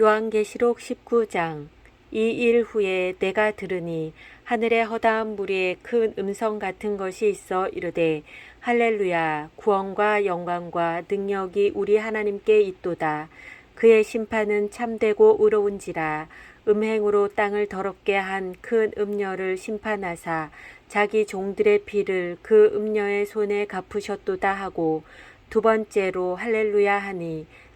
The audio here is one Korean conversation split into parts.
요한계시록 19장 이 일 후에 내가 들으니 하늘에 허다한 무리에 큰 음성 같은 것이 있어 이르되 할렐루야 구원과 영광과 능력이 우리 하나님께 있도다. 그의 심판은 참되고 의로운지라. 음행으로 땅을 더럽게 한 큰 음녀를 심판하사 자기 종들의 피를 그 음녀의 손에 갚으셨도다 하고 두 번째로 할렐루야 하니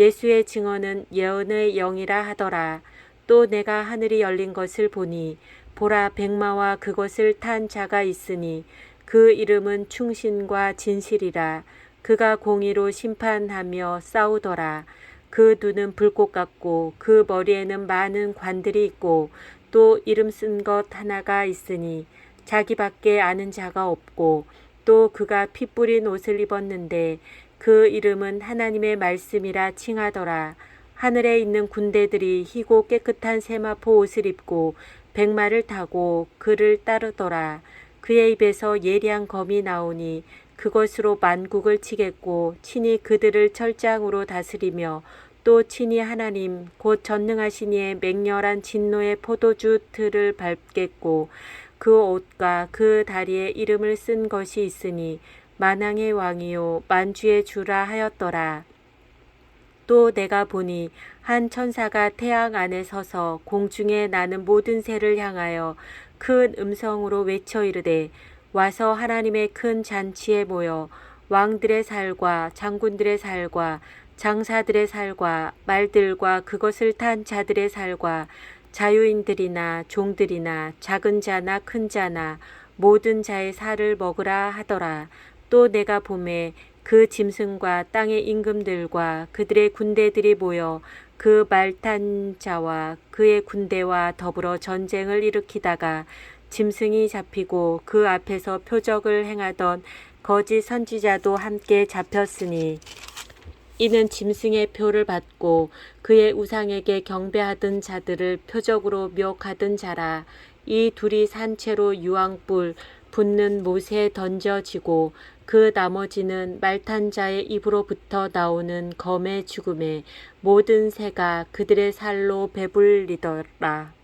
예수의 증언은 예언의 영이라 하더라. 또 내가 하늘이 열린 것을 보니 보라 백마와 그것을 탄 자가 있으니 그 이름은 충신과 진실이라. 그가 공의로 심판하며 싸우더라. 그 눈은 불꽃 같고 그 머리에는 많은 관들이 있고 또 이름 쓴 것 하나가 있으니 자기밖에 아는 자가 없고 또 그가 피 뿌린 옷을 입었는데 그 이름은 하나님의 말씀이라 칭하더라. 하늘에 있는 군대들이 희고 깨끗한 세마포 옷을 입고 백마를 타고 그를 따르더라. 그의 입에서 예리한 검이 나오니 그것으로 만국을 치겠고 친히 그들을 철장으로 다스리며 또 친히 하나님 곧 전능하신 이의 맹렬한 진노의 포도주 틀을 밟겠고 그 옷과 그 다리에 이름을 쓴 것이 있으니 만왕의 왕이요 만주의 주라 하였더라. 또 내가 보니 한 천사가 태양 안에 서서 공중에 나는 모든 새를 향하여 큰 음성으로 외쳐 이르되 와서 하나님의 큰 잔치에 모여 왕들의 살과 장군들의 살과 장사들의 살과 말들과 그것을 탄 자들의 살과 자유인들이나 종들이나 작은 자나 큰 자나 모든 자의 살을 먹으라 하더라. 또 내가 봄에 그 짐승과 땅의 임금들과 그들의 군대들이 모여 그 말탄 자와 그의 군대와 더불어 전쟁을 일으키다가 짐승이 잡히고 그 앞에서 표적을 행하던 거짓 선지자도 함께 잡혔으니 이는 짐승의 표를 받고 그의 우상에게 경배하던 자들을 표적으로 묘하던 자라 이 둘이 산채로 유황불 붙는 못에 던져지고 그 나머지는 말탄 자의 입으로부터 나오는 검의 죽음에 모든 새가 그들의 살로 배불리더라.